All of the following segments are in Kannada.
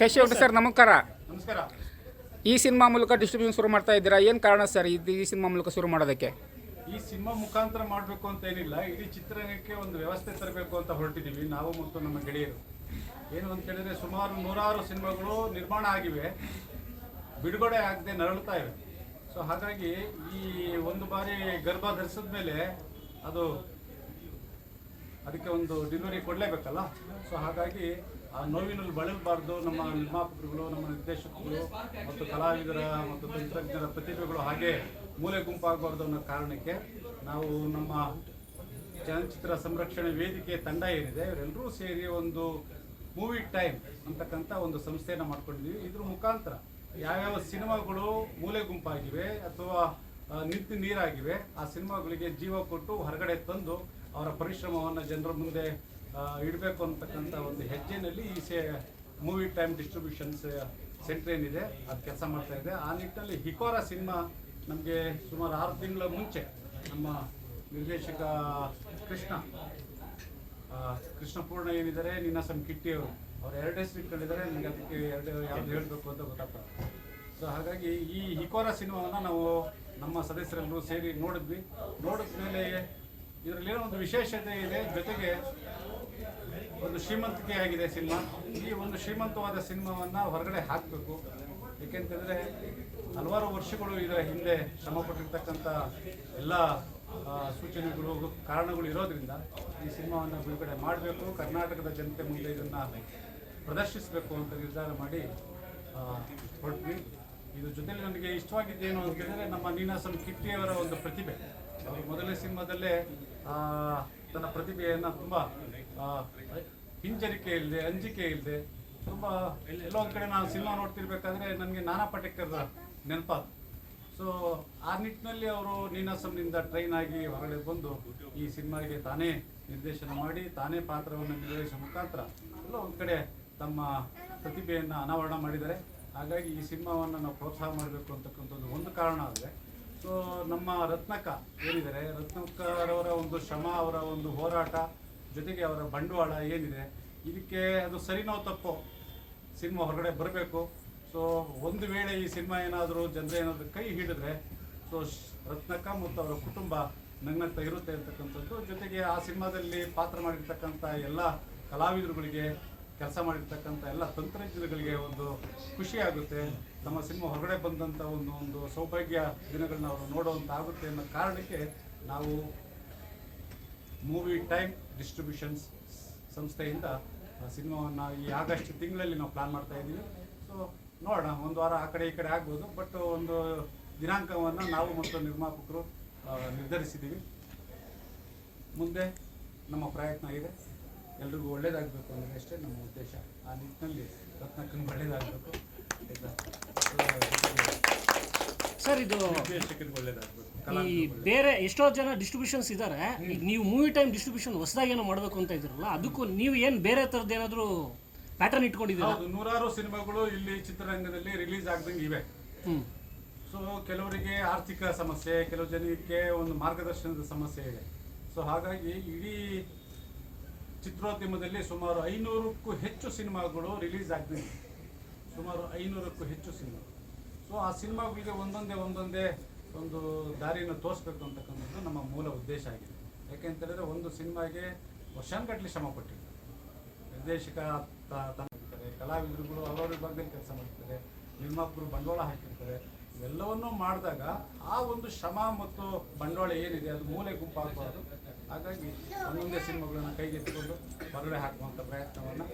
ಕೇಶವ್ ಸರ್ ನಮಸ್ಕಾರ. ನಮಸ್ಕಾರ. ಈ ಸಿನಿಮಾ ಮೂಲಕ ಡಿಸ್ಟ್ರಿಬ್ಯೂಷನ್ ಶುರು ಮಾಡ್ತಾ ಇದ್ದೀರಾ? ಏನು ಕಾರಣ ಸರ್ ಇದು ಈ ಸಿನಿಮಾ ಮೂಲಕ ಶುರು ಮಾಡೋದಕ್ಕೆ? ಈ ಸಿನಿಮಾ ಮುಖಾಂತರ ಮಾಡಬೇಕು ಅಂತ ಏನಿಲ್ಲ. ಇಡೀ ಚಿತ್ರರಂಗಕ್ಕೆ ಒಂದು ವ್ಯವಸ್ಥೆ ತರಬೇಕು ಅಂತ ಹೊರಟಿದ್ದೀವಿ ನಾವು ಮತ್ತು ನಮ್ಮ ಗೆಳೆಯರು. ಏನು ಅಂತ ಹೇಳಿದ್ರೆ ಸುಮಾರು ನೂರಾರು ಸಿನಿಮಾಗಳು ನಿರ್ಮಾಣ ಆಗಿವೆ. ಬಿಡುಗಡೆ ಆಗದೆ ನರಳುತ್ತಾ ಇವೆ. ಸೊ ಹಾಗಾಗಿ ಈ ಒಂದು ಬಾರಿ ಗರ್ಭ ಧರಿಸಿದ ಮೇಲೆ ಅದು ಅದಕ್ಕೆ ಒಂದು ಡಿಲಿವರಿ ಕೊಡಲೇಬೇಕಲ್ಲ? ಸೊ ಹಾಗಾಗಿ ಆ ನೋವಿನಲ್ಲಿ ಬಳಲಬಾರ್ದು. ನಮ್ಮ ನಿರ್ಮಾಪಕರುಗಳು, ನಮ್ಮ ನಿರ್ದೇಶಕರು ಮತ್ತು ಕಲಾವಿದರ ಮತ್ತು ತಂತ್ರಜ್ಞರ ಪ್ರತಿಭೆಗಳು ಹಾಗೆ ಮೂಲೆ ಗುಂಪಾಗಬಾರ್ದು ಅನ್ನೋ ಕಾರಣಕ್ಕೆ ನಾವು ನಮ್ಮ ಚಲನಚಿತ್ರ ಸಂರಕ್ಷಣೆ ವೇದಿಕೆ ತಂಡ ಏನಿದೆ ಇವರೆಲ್ಲರೂ ಸೇರಿ ಒಂದು ಮೂವಿ ಟೈಮ್ ಅಂತಕ್ಕಂಥ ಒಂದು ಸಂಸ್ಥೆಯನ್ನು ಮಾಡ್ಕೊಂಡಿದ್ದೀವಿ ಇದ್ರ ಮುಖಾಂತರ ಯಾವ್ಯಾವ ಸಿನಿಮಾಗಳು ಮೂಲೆ ಗುಂಪಾಗಿವೆ ಅಥವಾ ನಿಂತು ನೀರಾಗಿವೆ, ಆ ಸಿನಿಮಾಗಳಿಗೆ ಜೀವ ಕೊಟ್ಟು ಹೊರಗಡೆ ತಂದು ಅವರ ಪರಿಶ್ರಮವನ್ನು ಜನರ ಮುಂದೆ ಇಡಬೇಕು ಅಂತಕ್ಕಂಥ ಒಂದು ಹೆಜ್ಜೆನಲ್ಲಿ ಈ say, movie time distributions centre ಏನಿದೆ, ಅದು ಕೆಲಸ ಮಾಡ್ತಾ ಇದೆ. ಆ ನಿಟ್ಟಿನಲ್ಲಿ ಹಿಕೋರ ಸಿನಿಮಾ ನಮಗೆ ಸುಮಾರು ಆರು ತಿಂಗಳ ಮುಂಚೆ ನಮ್ಮ ನಿರ್ದೇಶಕ ಕೃಷ್ಣ ಕೃಷ್ಣಪೂರ್ಣ ಏನಿದ್ದಾರೆ ನೀನಾಸಂ ಕಿಟ್ಟಿ ಅವರು, ಅವ್ರು ಎರಡು ಹೆಸರು ಇಟ್ಕೊಂಡಿದ್ದಾರೆ ನನಗೆ ಅದಕ್ಕೆ ಎರಡು ಯಾವ್ದು ಹೇಳಬೇಕು ಅಂತ ಗೊತ್ತಾಗ್ತದೆ. ಸೊ ಹಾಗಾಗಿ ಈ ಹಿಕೋರ ಸಿನಿಮಾವನ್ನು ನಾವು ನಮ್ಮ ಸದಸ್ಯರೆಲ್ಲರೂ ಸೇರಿ ನೋಡಿದ್ವಿ. ನೋಡಿದ ಮೇಲೆ ಇದರಲ್ಲಿ ಏನೋ ಒಂದು ವಿಶೇಷತೆ ಇದೆ. ಜೊತೆಗೆ ಒಂದು ಶ್ರೀಮಂತಿಕೆ ಆಗಿದೆ ಸಿನಿಮಾ. ಈ ಒಂದು ಶ್ರೀಮಂತವಾದ ಸಿನಿಮಾವನ್ನು ಹೊರಗಡೆ ಹಾಕಬೇಕು. ಏಕೆಂತಂದರೆ ಹಲವಾರು ವರ್ಷಗಳು ಇದರ ಹಿಂದೆ ಶ್ರಮಪಟ್ಟಿರ್ತಕ್ಕಂಥ ಎಲ್ಲ ಸೂಚನೆಗಳು, ಕಾರಣಗಳು ಇರೋದ್ರಿಂದ ಈ ಸಿನಿಮಾವನ್ನು ಬಿಡುಗಡೆ ಮಾಡಬೇಕು. ಕರ್ನಾಟಕದ ಜನತೆ ಮುಂದೆ ಇದನ್ನು ಪ್ರದರ್ಶಿಸಬೇಕು ಅಂತ ನಿರ್ಧಾರ ಮಾಡಿ ಹೊರಟ್ವಿ. ಇದ್ರ ಜೊತೆಲಿ ನನಗೆ ಇಷ್ಟವಾಗಿದ್ದೇನು ಕೇಳಿದರೆ ನಮ್ಮ ನೀನಾಸಂ ಕಿಟ್ಟಿಯವರ ಒಂದು ಪ್ರತಿಭೆ. ಮೊದಲನೇ ಸಿನಿಮಾದಲ್ಲೇ ತನ್ನ ಪ್ರತಿಭೆಯನ್ನು ತುಂಬ ಹಿಂಜರಿಕೆ ಇಲ್ಲದೆ ಅಂಜಿಕೆ ಇಲ್ಲದೆ ತುಂಬ ಎಲ್ಲೋ ಒಂದು ಕಡೆ ನಾನು ಸಿನಿಮಾ ನೋಡ್ತಿರ್ಬೇಕಾದ್ರೆ ನನಗೆ ನಾನಾ ಪಟೇಕರ್ ನೆನಪಾದ ಸೊ ಆ ನಿಟ್ಟಿನಲ್ಲಿ ಅವರು ನೀನಾಸಂನಿಂದ ಟ್ರೈನ್ ಆಗಿ ಹೊರಗಡೆ ಬಂದು ಈ ಸಿನಿಮಾಗೆ ತಾನೇ ನಿರ್ದೇಶನ ಮಾಡಿ, ತಾನೇ ಪಾತ್ರವನ್ನು ನಿರ್ವಹಿಸುವ ಮುಖಾಂತರ ಎಲ್ಲೋ ಒಂದು ಕಡೆ ತಮ್ಮ ಪ್ರತಿಭೆಯನ್ನು ಅನಾವರಣ ಮಾಡಿದ್ದಾರೆ. ಹಾಗಾಗಿ ಈ ಸಿನಿಮಾವನ್ನು ನಾವು ಪ್ರೋತ್ಸಾಹ ಮಾಡಬೇಕು ಅಂತಕ್ಕಂಥದ್ದು ಒಂದು ಕಾರಣ ಆದರೆ ನಮ್ಮ ರತ್ನಕ್ಕ ಏನಿದ್ದಾರೆ ರತ್ನಕ್ಕರವರ ಒಂದು ಶ್ರಮ, ಅವರ ಒಂದು ಹೋರಾಟ, ಜೊತೆಗೆ ಅವರ ಬಂಡವಾಳ ಏನಿದೆ? ಇದಕ್ಕೆ ಅದು ಸರಿನೋ ತಪ್ಪೋ ಸಿನಿಮಾ ಹೊರಗಡೆ ಬರಬೇಕು. ಸೊ, ಒಂದು ವೇಳೆ ಈ ಸಿನಿಮಾ ಏನಾದರೂ ಜನರ ಏನಾದರೂ ಕೈ ಹಿಡಿದ್ರೆ, ಸೊ ರತ್ನಕ್ಕ ಮತ್ತು ಅವರ ಕುಟುಂಬ ನಗ್ನಗ್ತಾ ಇರುತ್ತೆ ಅಂತಕ್ಕಂಥದ್ದು. ಜೊತೆಗೆ ಆ ಸಿನಿಮಾದಲ್ಲಿ ಪಾತ್ರ ಮಾಡಿರ್ತಕ್ಕಂಥ ಎಲ್ಲ ಕಲಾವಿದರುಗಳಿಗೆ ಕೆಲಸ ಮಾಡಿರ್ತಕ್ಕಂಥ ಎಲ್ಲ ತಂತ್ರಜ್ಞರುಗಳಿಗೆ ಒಂದು ಖುಷಿ ಆಗುತ್ತೆ. ನಮ್ಮ ಸಿನಿಮಾ ಹೊರಗಡೆ ಬಂದಂಥ ಒಂದು ಒಂದು ಸೌಭಾಗ್ಯ ದಿನಗಳನ್ನ ಅವರು ನೋಡುವಂತ ಆಗುತ್ತೆ ಅನ್ನೋ ಕಾರಣಕ್ಕೆ ನಾವು ಮೂವಿ ಟೈಮ್ ಡಿಸ್ಟ್ರಿಬ್ಯೂಷನ್ಸ್ ಸಂಸ್ಥೆಯಿಂದ ಸಿನಿಮಾವನ್ನು ಈ ಆಗಸ್ಟ್ ತಿಂಗಳಲ್ಲಿ ನಾವು ಪ್ಲಾನ್ ಮಾಡ್ತಾ ಇದ್ದೀವಿ. ಸೊ ನೋಡೋಣ, ಒಂದು ವಾರ ಆ ಕಡೆ ಈ ಕಡೆ ಆಗ್ಬೋದು. ಬಟ್ ಒಂದು ದಿನಾಂಕವನ್ನು ನಾವು ಮತ್ತು ನಿರ್ಮಾಪಕರು ನಿರ್ಧರಿಸಿದ್ದೀವಿ. ಮುಂದೆ ನಮ್ಮ ಪ್ರಯತ್ನ ಇದೆ. ಎಲ್ರಿಗೂ ಒಳ್ಳೇದಾಗಬೇಕು ಅನ್ನೋದಷ್ಟೇ ನಮ್ಮ ಉದ್ದೇಶ. ಆ ನಿಟ್ಟಿನಲ್ಲಿ ರತ್ನಕ್ಕನ ಒಳ್ಳೇದಾಗಬೇಕು. ಸರ್ ಇದು ಈ ಬೇರೆ ಎಷ್ಟೋ ಜನ ಡಿಸ್ಟ್ರಿಬ್ಯೂಷನ್ಸ್ ಇದ್ದಾರೆ ಈಗ ನೀವು ಮೂವಿ ಟೈಮ್ ಡಿಸ್ಟ್ರಿಬ್ಯೂಷನ್ ಹೊಸದಾಗಿ ಏನೋ ಮಾಡಬೇಕು ಅಂತ ಇದ್ರಲ್ಲ ಅದಕ್ಕೂ ನೀವು ಏನು ಬೇರೆ ಥರದ್ದು ಏನಾದರೂ ಪ್ಯಾಟರ್ನ್ ಇಟ್ಕೊಂಡಿದ್ದೀರಾ? ನೂರಾರು ಸಿನಿಮಾಗಳು ಇಲ್ಲಿ ಚಿತ್ರರಂಗದಲ್ಲಿ ರಿಲೀಸ್ ಆಗ್ದಂಗೆ ಇವೆ. ಹ್ಞೂ ಸೊ ಕೆಲವರಿಗೆ ಆರ್ಥಿಕ ಸಮಸ್ಯೆ ಕೆಲವು ಜನಕ್ಕೆ ಒಂದು ಮಾರ್ಗದರ್ಶನದ ಸಮಸ್ಯೆ ಇದೆ. ಸೊ ಹಾಗಾಗಿ ಇಡೀ ಚಿತ್ರೋದ್ಯಮದಲ್ಲಿ ಸುಮಾರು ಐನೂರಕ್ಕೂ ಹೆಚ್ಚು ಸಿನಿಮಾಗಳು ರಿಲೀಸ್ ಆಗ್ತಿದೆ. ಸುಮಾರು ಐನೂರಕ್ಕೂ ಹೆಚ್ಚು ಸಿನಿಮಾ. ಸೊ ಆ ಸಿನಿಮಾಗಳಿಗೆ ಒಂದೊಂದೇ ಒಂದೊಂದೇ ಒಂದು ದಾರಿಯನ್ನು ತೋರಿಸ್ಬೇಕು ಅಂತಕ್ಕಂಥದ್ದು ನಮ್ಮ ಮೂಲ ಉದ್ದೇಶ ಆಗಿದೆ. ಯಾಕೆಂತೇಳಿದ್ರೆ ಒಂದು ಸಿನಿಮಾಗೆ ವರ್ಷಾನುಗಟ್ಟಲೆ ಶ್ರಮ ಪಟ್ಟಿರ್ತಾರೆ ನಿರ್ದೇಶಕ ತಂದಿರ್ತಾರೆ ಕಲಾವಿದರುಗಳು ಅವರವ್ರ ವಿಭಾಗದಲ್ಲಿ ಕೆಲಸ ಮಾಡ್ತಾರೆ ನಿರ್ಮಾಪಕರು ಬಂಡವಾಳ ಹಾಕಿರ್ತಾರೆ. ಇವೆಲ್ಲವನ್ನೂ ಮಾಡಿದಾಗ ಆ ಒಂದು ಶ್ರಮ ಮತ್ತು ಬಂಡವಾಳ ಏನಿದೆ, ಅದು ಮೂಲೆ ಗುಂಪಾಗಬಾರ್ದು. ಹಾಗಾಗಿ ಒಂದೊಂದೇ ಸಿನಿಮಾಗಳನ್ನು ಕೈಗೆತ್ತಿಕೊಂಡು ಹೊರಗಡೆ ಹಾಕುವಂಥ ಪ್ರಯತ್ನವನ್ನು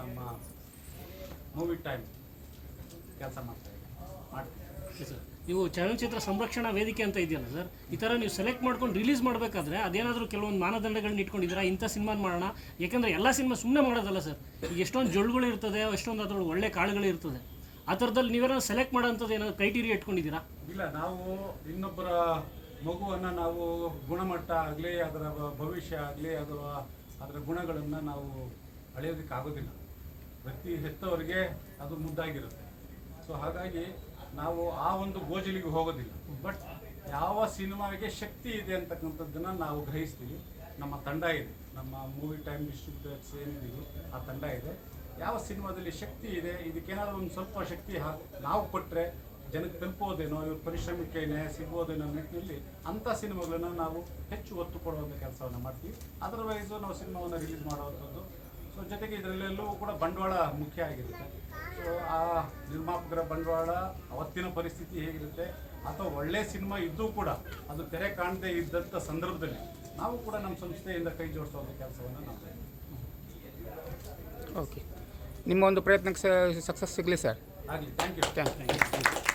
ನಮ್ಮ ಮೂವಿ ಟೈಮ್ ಕೆಲಸ ಮಾಡ್ತಾ ಇದ್ದೀವಿ ಮಾಡ್ತೀವಿ. ಸರ್ ನೀವು ಚಲನಚಿತ್ರ ಸಂರಕ್ಷಣಾ ವೇದಿಕೆ ಅಂತ ಇದೆಯಲ್ಲ ಸರ್ ಈ ಥರ ನೀವು ಸೆಲೆಕ್ಟ್ ಮಾಡ್ಕೊಂಡು ರಿಲೀಸ್ ಮಾಡಬೇಕಾದ್ರೆ ಅದೇನಾದರೂ ಕೆಲವೊಂದು ಮಾನದಂಡಗಳನ್ನ ಇಟ್ಕೊಂಡಿದ್ದೀರಾ? ಇಂಥ ಸಿನಿಮಾ ಮಾಡೋಣ. ಯಾಕಂದರೆ ಎಲ್ಲ ಸಿನಿಮಾ ಸುಮ್ಮನೆ ಮಾಡೋದಲ್ಲ ಸರ್ ಈಗ ಎಷ್ಟೊಂದು ಜೊಳ್ಗಳು ಇರ್ತದೆ ಎಷ್ಟೊಂದು ಅದ್ರೊಳಗೆ ಒಳ್ಳೆ ಕಾಳುಗಳು ಇರ್ತದೆ. ಆ ಥರದಲ್ಲಿ ನೀವೇನಾದ್ರು ಸೆಲೆಕ್ಟ್ ಮಾಡೋಂಥದ್ದು ಏನಾದರೂ ಕ್ರೈಟೀರಿಯಾ ಇಟ್ಕೊಂಡಿದ್ದೀರಾ? ಇಲ್ಲ ನಾವು ಇನ್ನೊಬ್ಬರ ಮಗುವನ್ನು ನಾವು ಗುಣಮಟ್ಟ ಆಗಲಿ, ಅದರ ಭವಿಷ್ಯ ಆಗಲಿ ಅದರ ಅದರ ಗುಣಗಳನ್ನು ನಾವು ಅಳೆಯೋದಕ್ಕೆ ಆಗೋದಿಲ್ಲ. ವ್ಯಕ್ತಿ ಹೆತ್ತವರಿಗೆ ಅದು ಮುದ್ದಾಗಿರುತ್ತೆ. ಸೊ ಹಾಗಾಗಿ ನಾವು ಆ ಒಂದು ಗೋಜಲಿಗೆ ಹೋಗೋದಿಲ್ಲ. ಬಟ್ ಯಾವ ಸಿನಿಮಾಗೆ ಶಕ್ತಿ ಇದೆ ಅಂತಕ್ಕಂಥದ್ದನ್ನು ನಾವು ಗ್ರಹಿಸ್ತೀವಿ. ನಮ್ಮ ತಂಡ ಇದೆ. ನಮ್ಮ ಮೂವಿ ಟೈಮ್ ಡಿಸ್ಟ್ರಿಬ್ಯೂಟರ್ಸ್ ಏನಿದೆಯೋ ಆ ತಂಡ ಇದೆ. ಯಾವ ಸಿನಿಮಾದಲ್ಲಿ ಶಕ್ತಿ ಇದೆ, ಇದಕ್ಕೇನಾದರೂ ಒಂದು ಸ್ವಲ್ಪ ಶಕ್ತಿ ಹಾಕಿ ನಾವು ಕೊಟ್ಟರೆ ಜನಕ್ಕೆ ತಲುಪೋದೇನೋ ಇವ್ರ ಪರಿಶ್ರಮಕ್ಕೆ ನ್ಯಾಯ ಸಿಗ್ಬೋದೇನೋ ನಿಟ್ಟಿನಲ್ಲಿ ಅಂಥ ಸಿನಿಮಾಗಳನ್ನು ನಾವು ಹೆಚ್ಚು ಒತ್ತು ಕೊಡುವಂಥ ಕೆಲಸವನ್ನು ಮಾಡ್ತೀವಿ. ಅದರ್ವೈಸು ನಾವು ಸಿನಿಮಾವನ್ನು ರಿಲೀಸ್ ಮಾಡುವಂಥದ್ದು. ಸೊ ಜೊತೆಗೆ ಇದರಲ್ಲೆಲ್ಲವೂ ಕೂಡ ಬಂಡವಾಳ ಮುಖ್ಯ ಆಗಿರುತ್ತೆ. ಸೊ ಆ ನಿರ್ಮಾಪಕರ ಬಂಡವಾಳ ಅವತ್ತಿನ ಪರಿಸ್ಥಿತಿ ಹೇಗಿರುತ್ತೆ ಅಥವಾ ಒಳ್ಳೆಯ ಸಿನಿಮಾ ಇದ್ದೂ ಕೂಡ ಅದು ತೆರೆ ಕಾಣದೇ ಇದ್ದಂಥ ಸಂದರ್ಭದಲ್ಲಿ ನಾವು ಕೂಡ ನಮ್ಮ ಸಂಸ್ಥೆಯಿಂದ ಕೈ ಜೋಡಿಸುವಂಥ ಕೆಲಸವನ್ನು ನಾವು ಮಾಡ್ತೀವಿ. ಓಕೆ ನಿಮ್ಮ ಒಂದು ಪ್ರಯತ್ನಕ್ಕೆ ಸಕ್ಸಸ್ ಸಿಗಲಿ ಸರ್. ಆಗಲಿ. Thank you thank you